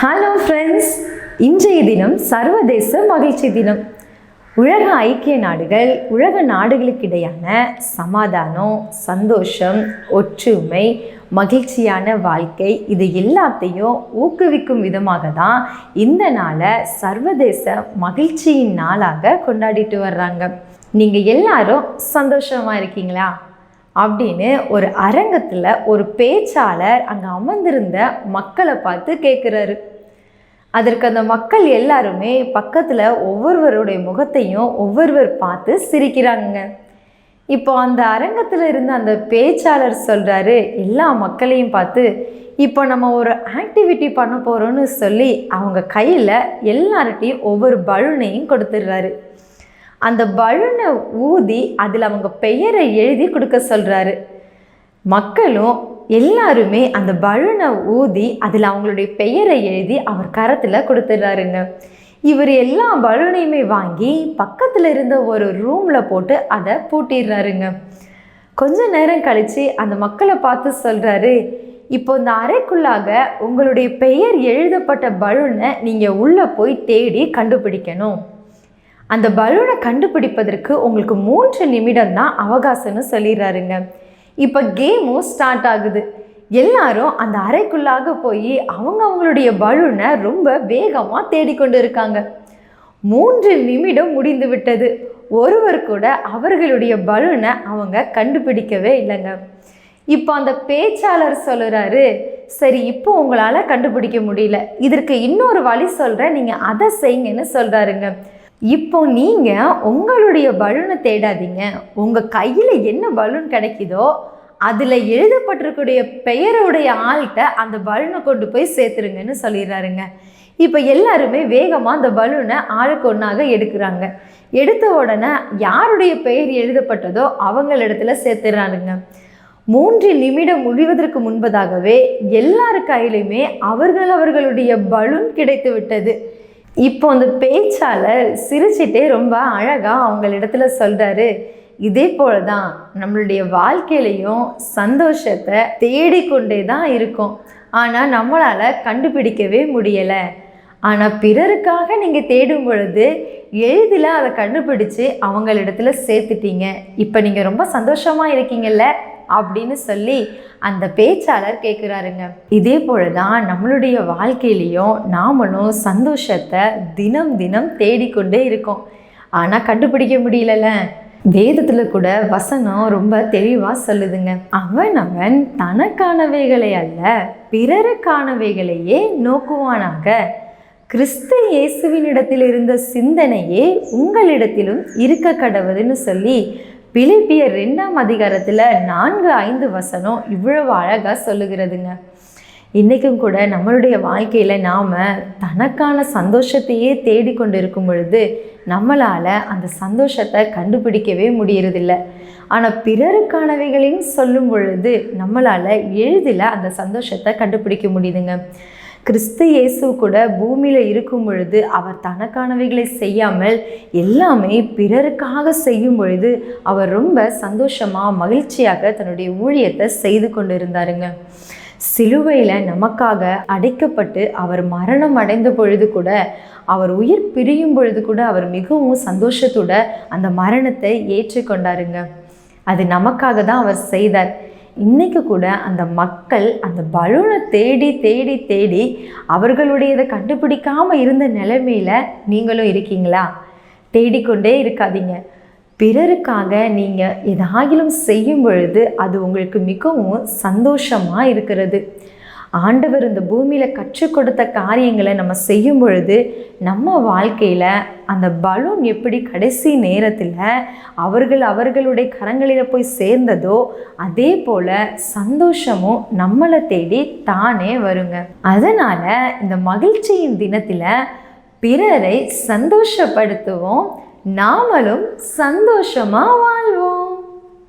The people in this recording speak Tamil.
ஹலோ ஃப்ரெண்ட்ஸ் இன்றைய தினம் சர்வதேச மகிழ்ச்சி தினம். உலக ஐக்கிய நாடுகள் உலக நாடுகளுக்கிடையான சமாதானம் சந்தோஷம் ஒற்றுமை மகிழ்ச்சியான வாழ்க்கை இது எல்லாத்தையும் ஊக்குவிக்கும் விதமாக தான் இந்த நாளை சர்வதேச மகிழ்ச்சியின் நாளாக கொண்டாடிட்டு வர்றாங்க. நீங்கள் எல்லாரும் சந்தோஷமாக இருக்கீங்களா? அப்படின்னு ஒரு அரங்கத்தில் ஒரு பேச்சாளர் அங்கே அமர்ந்திருந்த மக்களை பார்த்து கேட்குறாரு அதற்கு அந்த மக்கள் எல்லாருமே பக்கத்தில் ஒவ்வொருவருடைய முகத்தையும் ஒவ்வொருவர் பார்த்து சிரிக்கிறாங்க இப்போ அந்த அரங்கத்தில் இருந்த அந்த பேச்சாளர் சொல்கிறாரு எல்லா மக்களையும் பார்த்து இப்போ நம்ம ஒரு ஆக்டிவிட்டி பண்ண போகிறோன்னு சொல்லி அவங்க கையில் எல்லார்ட்டையும் ஒவ்வொரு பலூனையும் கொடுத்துட்றாரு. அந்த பலூனை ஊதி அதில் அவங்க பெயரை எழுதி கொடுக்க சொல்கிறாரு மக்களும் எல்லாருமே அந்த பலூனை ஊதி அதில் அவங்களுடைய பெயரை எழுதி அவர் கரத்தில் கொடுத்துட்றாருங்க. இவர் எல்லா பலூனையுமே வாங்கி பக்கத்தில் இருந்த ஒரு ரூமில் போட்டு அதை பூட்டிடுறாருங்க. கொஞ்ச நேரம் கழித்து அந்த மக்களை பார்த்து சொல்கிறாரு இப்போ இந்த அறைக்குள்ளாக உங்களுடைய பெயர் எழுதப்பட்ட பலூனை நீங்கள் உள்ளே போய் தேடி கண்டுபிடிக்கணும். அந்த பலூனை கண்டுபிடிப்பதற்கு உங்களுக்கு மூன்று நிமிடம் தான் அவகாசம்னு சொல்லிடுறாருங்க. இப்போ கேமும் ஸ்டார்ட் ஆகுது. எல்லாரும் அந்த அறைக்குள்ளாக போய் அவங்க அவங்களுடைய பலூனை ரொம்ப வேகமாக தேடிக்கொண்டு இருக்காங்க. மூன்று நிமிடம் முடிந்து விட்டது. ஒருவர் கூட அவர்களுடைய பலூனை அவங்க கண்டுபிடிக்கவே இல்லைங்க. இப்போ அந்த பேச்சாளர் சொல்லுறாரு சரி இப்போ உங்களால் கண்டுபிடிக்க முடியல. இதற்கு இன்னொரு வழி சொல்கிறேன் நீங்கள் அதை செய்யுங்கன்னு சொல்கிறாருங்க இப்போ நீங்கள் உங்களுடைய பலூனை தேடாதீங்க. உங்கள் கையில் என்ன பலூன் கிடைக்குதோ அதில் எழுதப்பட்டிருக்கூடிய பெயருடைய ஆள்கிட்ட அந்த பலூனை கொண்டு போய் சேர்த்துருங்கன்னு சொல்லிடுறாருங்க. இப்போ எல்லாருமே வேகமாக அந்த பலூனை ஆளுக்கு ஒன்றாக எடுக்கிறாங்க. எடுத்த உடனே யாருடைய பெயர் எழுதப்பட்டதோ அவங்களிடத்துல சேர்த்துறாருங்க. மூன்று நிமிடம் முடிவதற்கு முன்பதாகவே எல்லார் கையிலுமே அவர்கள் அவர்களுடைய பலூன் கிடைத்து விட்டது. இப்போ அந்த பேச்சாளர் சிரிச்சிட்டே ரொம்ப அழகாக அவங்களிடத்துல சொல்கிறாரு இதே போல தான் நம்மளுடைய வாழ்க்கையிலையும் சந்தோஷத்தை தேடிக்கொண்டே தான் இருக்கும். ஆனால் நம்மளால் கண்டுபிடிக்கவே முடியலை. ஆனால் பிறருக்காக நீங்கள் தேடும் பொழுது எளிதில் அதை கண்டுபிடிச்சு அவங்களிடத்துல சேர்த்துட்டீங்க. இப்போ நீங்கள் ரொம்ப சந்தோஷமாக இருக்கீங்கல்ல? அப்படின்னு சொல்லி அந்த பேச்சாளர் கேட்குறாருங்க இதே போல தான் நம்மளுடைய வாழ்க்கையிலையும் நாமளும் சந்தோஷத்தை தினம் தினம் தேடிக்கொண்டே இருக்கோம். ஆனால் கண்டுபிடிக்க முடியலல்ல. வேதத்தில் கூட வசனம் ரொம்ப தெளிவாக சொல்லுதுங்க. அவன் அவன் தனக்கானவைகளை அல்ல பிறருக்கானவைகளையே நோக்குவானாக. கிறிஸ்து இயேசுவினிடத்தில் இருந்த சிந்தனையே உங்களிடத்திலும் இருக்க கடவுதுன்னு சொல்லி பிலிப்பியர் ரெண்டாம் அதிகாரத்தில் நான்கு ஐந்து வசனம் இவ்வளவு அழகாக சொல்லுகிறதுங்க. இன்றைக்கும் கூட நம்மளுடைய வாழ்க்கையில் நாம் தனக்கான சந்தோஷத்தையே தேடிக்கொண்டு இருக்கும் பொழுது நம்மளால் அந்த சந்தோஷத்தை கண்டுபிடிக்கவே முடியறதில்ல. ஆனால் பிறருக்கானவைகளின் சொல்லும் பொழுது நம்மளால் எளிதில் அந்த சந்தோஷத்தை கண்டுபிடிக்க முடியுதுங்க. கிறிஸ்து இயேசு கூட பூமியில் இருக்கும் பொழுது அவர் தனக்கானவைகளை செய்யாமல் எல்லாமே பிறருக்காக செய்யும் பொழுது அவர் ரொம்ப சந்தோஷமாக மகிழ்ச்சியாக தன்னுடைய ஊழியத்தை செய்து கொண்டு இருந்தாருங்க சிலுவையில் நமக்காக அடைக்கப்பட்டு அவர் மரணம் அடைந்த பொழுது கூட அவர் உயிர் பிரியும் பொழுது கூட அவர் மிகவும் சந்தோஷத்தோட அந்த மரணத்தை ஏற்றுக்கொண்டாருங்க. அது நமக்காக தான் அவர் செய்தார். இன்றைக்கு கூட அந்த மக்கள் அந்த பலூனை தேடி தேடி தேடி அவர்களுடையதை கண்டுபிடிக்காமல் இருந்த நிலைமையில் நீங்களும் இருக்கீங்களா? தேடிக்கொண்டே இருக்காதீங்க. பிறருக்காக நீங்கள் எதாகிலும் செய்யும் பொழுது அது உங்களுக்கு மிகவும் சந்தோஷமாக இருக்கிறது. ஆண்டவர் இந்த பூமியில் கற்றுக் கொடுத்த காரியங்களை நம்ம செய்யும் பொழுது நம்ம வாழ்க்கையில் அந்த பலூன் எப்படி கடைசி நேரத்தில் அவர்கள் அவர்களுடைய கரங்களில் போய் சேர்ந்ததோ அதே போல் சந்தோஷமும் நம்மளை தேடி தானே வருங்க. அதனால் இந்த மகிழ்ச்சியின் தினத்தில் பிறரை சந்தோஷப்படுத்துவோம் நாமளும் சந்தோஷமாக வாழ்வோம்.